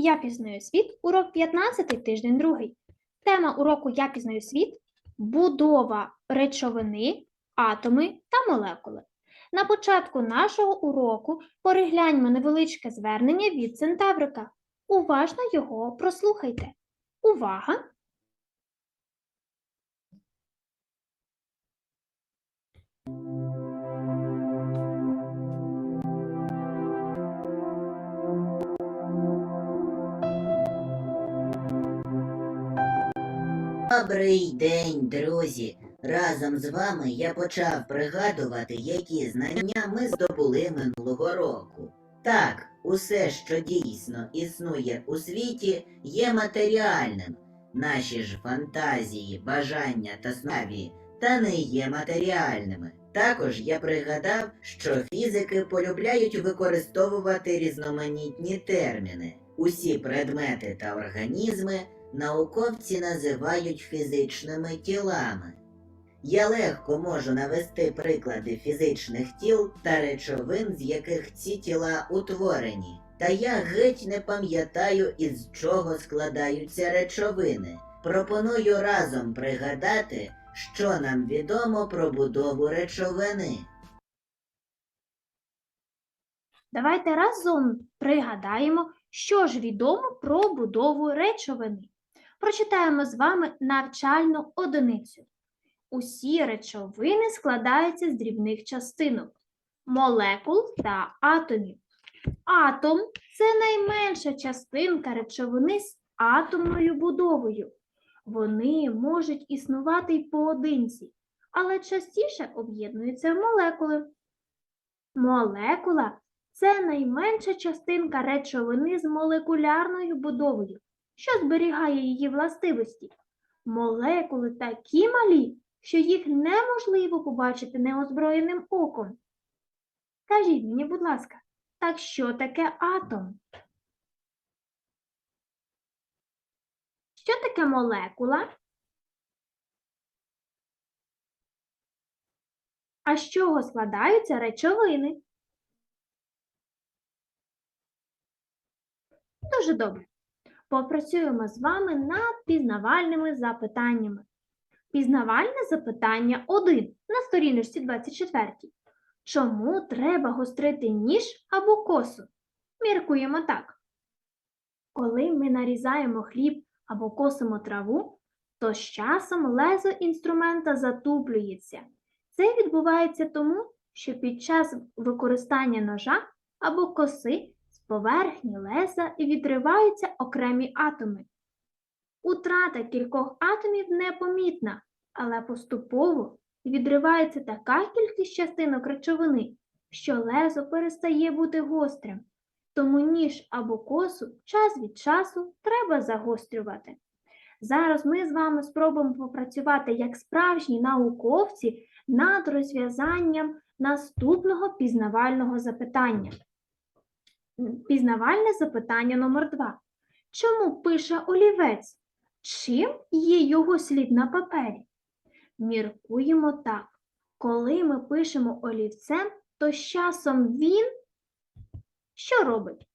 Я пізнаю світ, урок 15, тиждень 2. Тема уроку Я пізнаю світ будова речовини, атоми та молекули. На початку нашого уроку перегляньмо невеличке звернення від Центаврика. Уважно його прослухайте. Увага! Добрий день, друзі! Разом з вами я почав пригадувати, які знання ми здобули минулого року. Так, усе, що дійсно існує у світі, є матеріальним. Наші ж фантазії, бажання та снаві та не є матеріальними. Також я пригадав, що фізики полюбляють використовувати різноманітні терміни. Усі предмети та організми науковці називають фізичними тілами. Я легко можу навести приклади фізичних тіл та речовин, з яких ці тіла утворені. Та я геть не пам'ятаю, із чого складаються речовини. Пропоную разом пригадати, що нам відомо про будову речовини. Давайте разом пригадаємо, що ж відомо про будову речовини. Прочитаємо з вами навчальну одиницю. Усі речовини складаються з дрібних частинок, молекул та атомів. Атом це найменша частинка речовини з атомною будовою. Вони можуть існувати й поодинці, але частіше об'єднуються в молекули. Молекула це найменша частинка речовини з молекулярною будовою, що зберігає її властивості. Молекули такі малі, що їх неможливо побачити неозброєним оком. Скажіть мені, будь ласка, так що таке атом? Що таке молекула? А з чого складаються речовини? Дуже добре. Попрацюємо з вами над пізнавальними запитаннями. Пізнавальне запитання 1 на сторіночці 24. Чому треба гострити ніж або косу? Міркуємо так. Коли ми нарізаємо хліб або косимо траву, то з часом лезо інструмента затуплюється. Це відбувається тому, що під час використання ножа або коси поверхні леза відриваються окремі атоми. Утрата кількох атомів непомітна, але поступово відривається така кількість частинок речовини, що лезо перестає бути гострим. Тому ніж або косу час від часу треба загострювати. Зараз ми з вами спробуємо попрацювати як справжні науковці над розв'язанням наступного пізнавального запитання. Пізнавальне запитання номер 2 Чому пише олівець? Чим є його слід на папері? Міркуємо так. Коли ми пишемо олівцем, то з часом він що робить?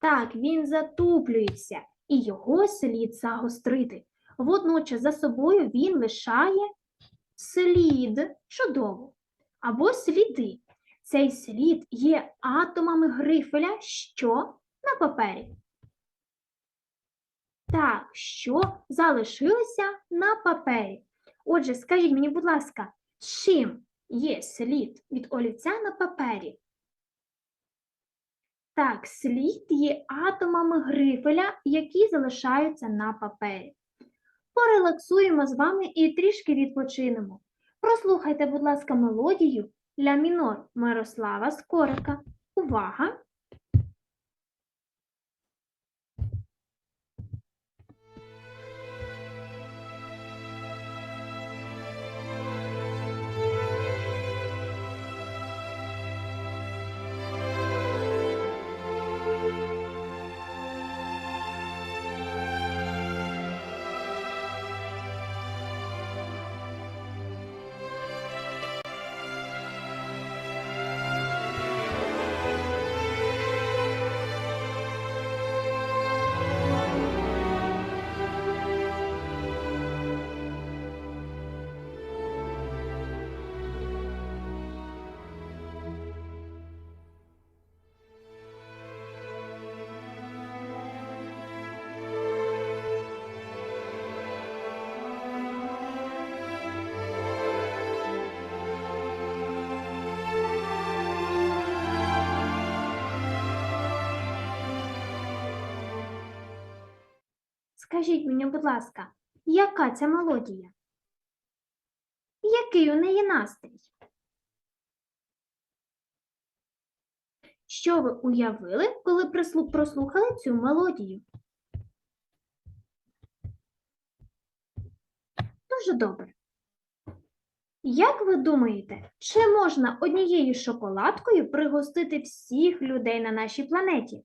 Так, він затуплюється і його слід загострити. Водночас за собою він лишає слід чудово або сліди. Цей слід є атомами грифеля, що на папері. Так, що залишилося на папері. Отже, скажіть мені, будь ласка, чим є слід від олівця на папері? Так, слід є атомами грифеля, які залишаються на папері. Порелаксуємо з вами і трішки відпочинемо. Прослухайте, будь ласка, мелодію ля мінор Мирослава Скорика. Увага! Скажіть мені, будь ласка, яка це мелодія? Який у неї настрій? Що ви уявили, коли прослухали цю мелодію? Дуже добре. Як ви думаєте, чи можна однією шоколадкою пригостити всіх людей на нашій планеті?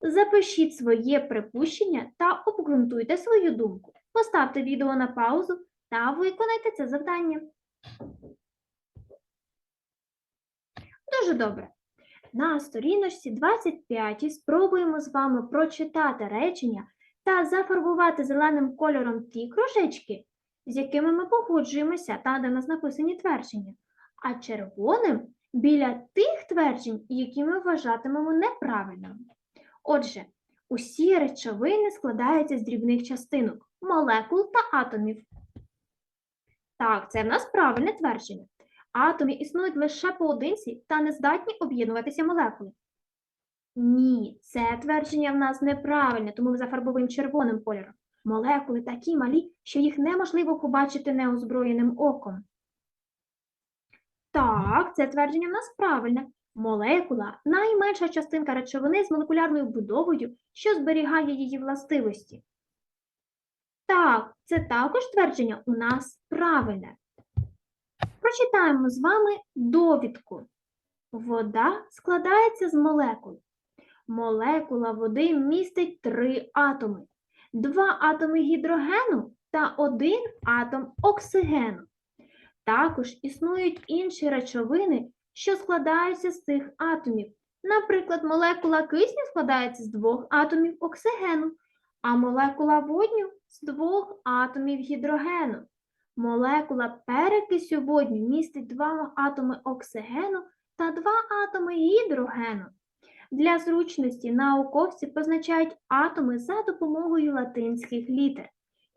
Запишіть своє припущення та обґрунтуйте свою думку. Поставте відео на паузу та виконайте це завдання. Дуже добре. На сторіночці 25 спробуємо з вами прочитати речення та зафарбувати зеленим кольором ті кружечки, з якими ми погоджуємося та де нас написані твердження, а червоним біля тих тверджень, які ми вважатимемо неправильними. Отже, усі речовини складаються з дрібних частинок, молекул та атомів. Так, це в нас правильне твердження. Атоми існують лише поодинці та не здатні об'єднуватися молекули. Ні, це твердження в нас неправильне, тому ми зафарбовуємо червоним кольором. Молекули такі малі, що їх неможливо побачити неозброєним оком. Так, це твердження в нас правильне. Молекула найменша частинка речовини з молекулярною будовою, що зберігає її властивості. Так, це також твердження у нас правильне. Прочитаємо з вами довідку. Вода складається з молекул. Молекула води містить три атоми: два атоми гідрогену та один атом оксигену. Також існують інші речовини, що складаються з цих атомів. Наприклад, молекула кисню складається з двох атомів оксигену, а молекула водню з двох атомів гідрогену. Молекула перекисю водню містить два атоми оксигену та два атоми гідрогену. Для зручності науковці позначають атоми за допомогою латинських літер.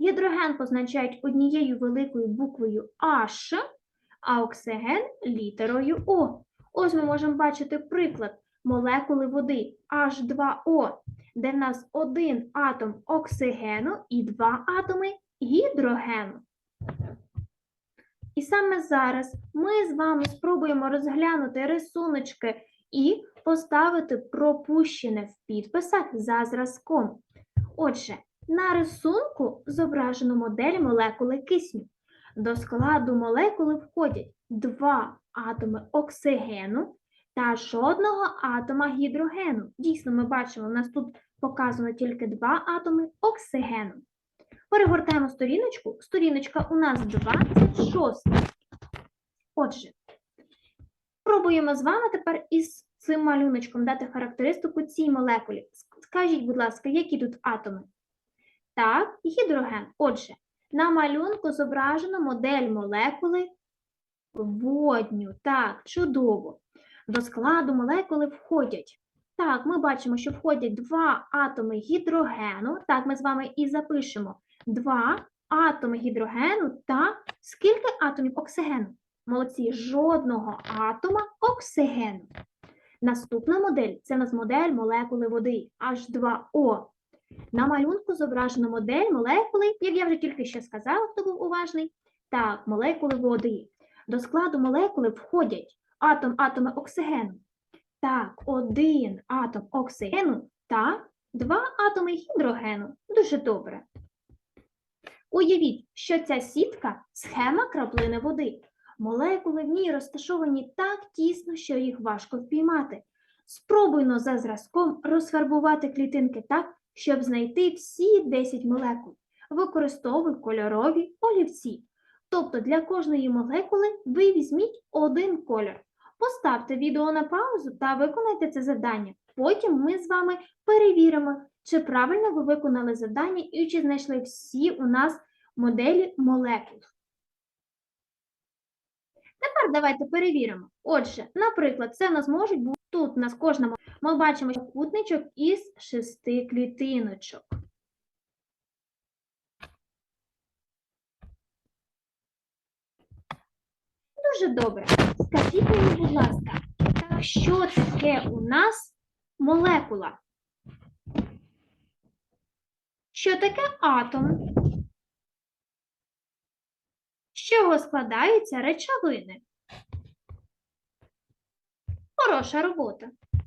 Гідроген позначають однією великою буквою H, а оксиген літерою О. Ось ми можемо бачити приклад молекули води H2O, де в нас один атом оксигену і два атоми гідрогену. І саме зараз ми з вами спробуємо розглянути рисуночки і поставити пропущене в підписах за зразком. Отже, на рисунку зображено модель молекули кисню. До складу молекули входять два атоми оксигену та жодного атома гідрогену. Дійсно, ми бачимо, у нас тут показано тільки два атоми оксигену. Перегортаємо сторіночку. Сторіночка у нас 26. Отже, пробуємо з вами тепер із цим малюночком дати характеристику цій молекулі. Скажіть, будь ласка, які тут атоми? Так, гідроген. Отже, на малюнку зображено модель молекули водню. Так, чудово. До складу молекули входять. Так, ми бачимо, що входять два атоми гідрогену. Так, ми з вами і запишемо два атоми гідрогену та скільки атомів оксигену? Молодці, жодного атома оксигену. Наступна модель це у нас модель молекули води H2O. На малюнку зображено модель молекули, як я вже тільки що сказала, хто був уважний. Так, молекули води. До складу молекули входять атом атоми оксигену. Так, один атом оксигену та два атоми гідрогену. Дуже добре. Уявіть, що ця сітка схема краплини води. Молекули в ній розташовані так тісно, що їх важко впіймати. Спробуйно за зразком розфарбувати клітинки так, щоб знайти всі 10 молекул. Використовуй кольорові олівці. Тобто для кожної молекули ви візьміть один кольор. Поставте відео на паузу та виконайте це завдання. Потім ми з вами перевіримо, чи правильно ви виконали завдання і чи знайшли всі у нас моделі молекул. Тепер давайте перевіримо. Отже, наприклад, це в нас можуть бути тут у нас кожна мо- ми бачимо кутничок із шести клітиночок. Дуже добре. Скажіть мені, будь ласка, що таке у нас молекула? Що таке атом? З чого складаються речовини? Хороша робота.